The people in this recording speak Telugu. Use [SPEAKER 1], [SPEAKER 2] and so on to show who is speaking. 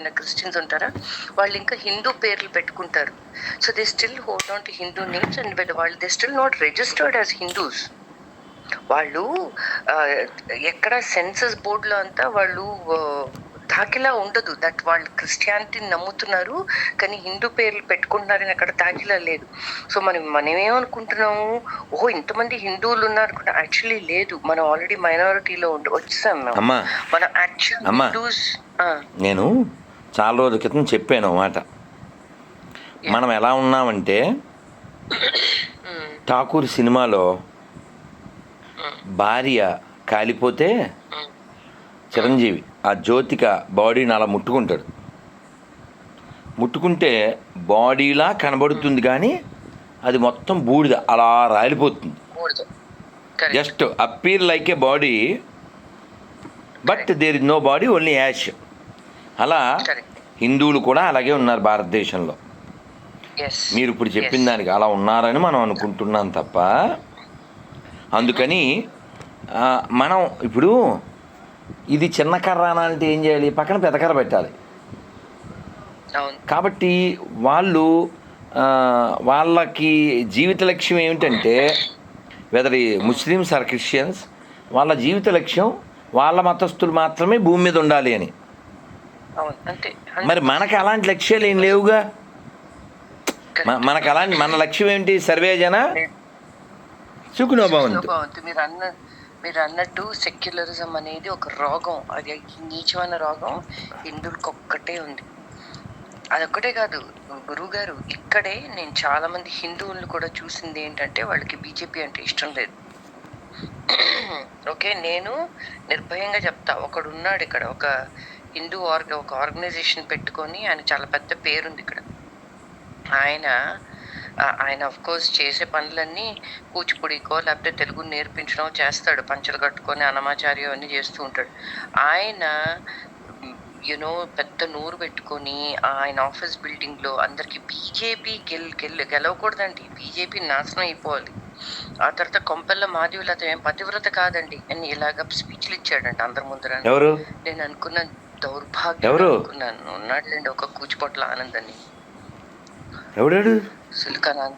[SPEAKER 1] ఎవరైనా క్రిస్టియన్స్ ఉంటారా? వాళ్ళు ఇంకా హిందూ పేర్లు పెట్టుకుంటారు. So they still hold on to Hindu names and వాళ్ళు they still not registered as Hindus వాళ్ళు ఎక్కడ సెన్సస్ బోర్డులో అంతా వాళ్ళు దాఖలా ఉండదు. దట్ వాళ్ళు క్రిస్టియానిటీని నమ్ముతున్నారు కానీ హిందూ పేర్లు పెట్టుకుంటున్నారని అక్కడ దాఖలా లేదు. సో మనం మనం ఏమనుకుంటున్నాము ఓహో ఇంతమంది హిందువులు ఉన్నారు కూడా యాక్చువల్లీ లేదు. మనం ఆల్రెడీ మైనారిటీలో ఉండి వచ్చేసాం మన యాక్చువల్. హిందూస్
[SPEAKER 2] నేను చాలా రోజుల క్రితం చెప్పాను మాట. మనం ఎలా ఉన్నామంటే ఠాకూర్ సినిమాలో భార్య కాలిపోతే చిరంజీవి ఆ జ్యోతిక బాడీని అలా ముట్టుకుంటాడు. ముట్టుకుంటే బాడీలా కనబడుతుంది కానీ అది మొత్తం బూడిద అలా రాలిపోతుంది. Just appear like a body but there is no body only ash. అలా హిందువులు కూడా అలాగే ఉన్నారు భారతదేశంలో. మీరు ఇప్పుడు చెప్పిన దానికి అలా ఉన్నారని మనం అనుకుంటున్నాం తప్ప అందుకని మనం ఇప్పుడు ఇది చిన్న కర్ర అంటే ఏం చేయాలి? పక్కన పెద్ద కర్ర పెట్టాలి. కాబట్టి వాళ్ళు వాళ్ళకి జీవిత లక్ష్యం ఏమిటంటే వెదర్ ముస్లిమ్స్ ఆర్ క్రిస్టియన్స్ వాళ్ళ జీవిత లక్ష్యం వాళ్ళ మతస్థులు మాత్రమే భూమి మీద ఉండాలి అని.
[SPEAKER 1] అంతే.
[SPEAKER 2] మరి మనకి అలాంటి లక్ష్యాలు ఏం లేవుగా? మనకు అలాంటి మన లక్ష్యం ఏంటి సర్వే జన? సుఖనో భవంతు.
[SPEAKER 1] బాగుంది మీరు అన్న మీరు అన్నట్టు సెక్యులరిజం అనేది ఒక రోగం. అది నీచమైన రోగం హిందువులకు ఒక్కటే ఉంది. అదొక్కటే కాదు గురువు గారు ఇక్కడే నేను చాలా మంది హిందువులను కూడా చూసింది ఏంటంటే వాళ్ళకి బీజేపీ అంటే ఇష్టం లేదు. ఓకే నేను నిర్భయంగా చెప్తా. ఒకడు ఉన్నాడు ఇక్కడ ఒక హిందూ ఆర్గ ఒక ఆర్గనైజేషన్ పెట్టుకొని ఆయన చాలా పెద్ద పేరుంది ఇక్కడ. ఆయన ఆయన అఫ్ కోర్స్ చేసే పనులన్నీ కూచిపూడికో లేకపోతే తెలుగు నేర్పించడం చేస్తాడు పంచలు కట్టుకొని అనమాచార్యం అన్నీ చేస్తూ ఉంటాడు. ఆయన యునో పెద్ద నూరు పెట్టుకొని ఆయన ఆఫీస్ బిల్డింగ్లో అందరికి బీజేపీ గెల్ గెల్ గెలవకూడదండి. బీజేపీ నాశనం అయిపోవాలి. ఆ తర్వాత కొంపెల్ల మాధవిలత ఏం పతివ్రత కాదండి. అని ఇలాగ స్పీచ్లు ఇచ్చాడంట అందరి ముందర. నేను అనుకున్న దౌర్భాగ్యం? అనుకున్నాను. ఉన్నాడులేండి ఒక కూచిపొట్ల ఆనందని
[SPEAKER 2] ఎవడాడు?
[SPEAKER 1] సుల్కనాన్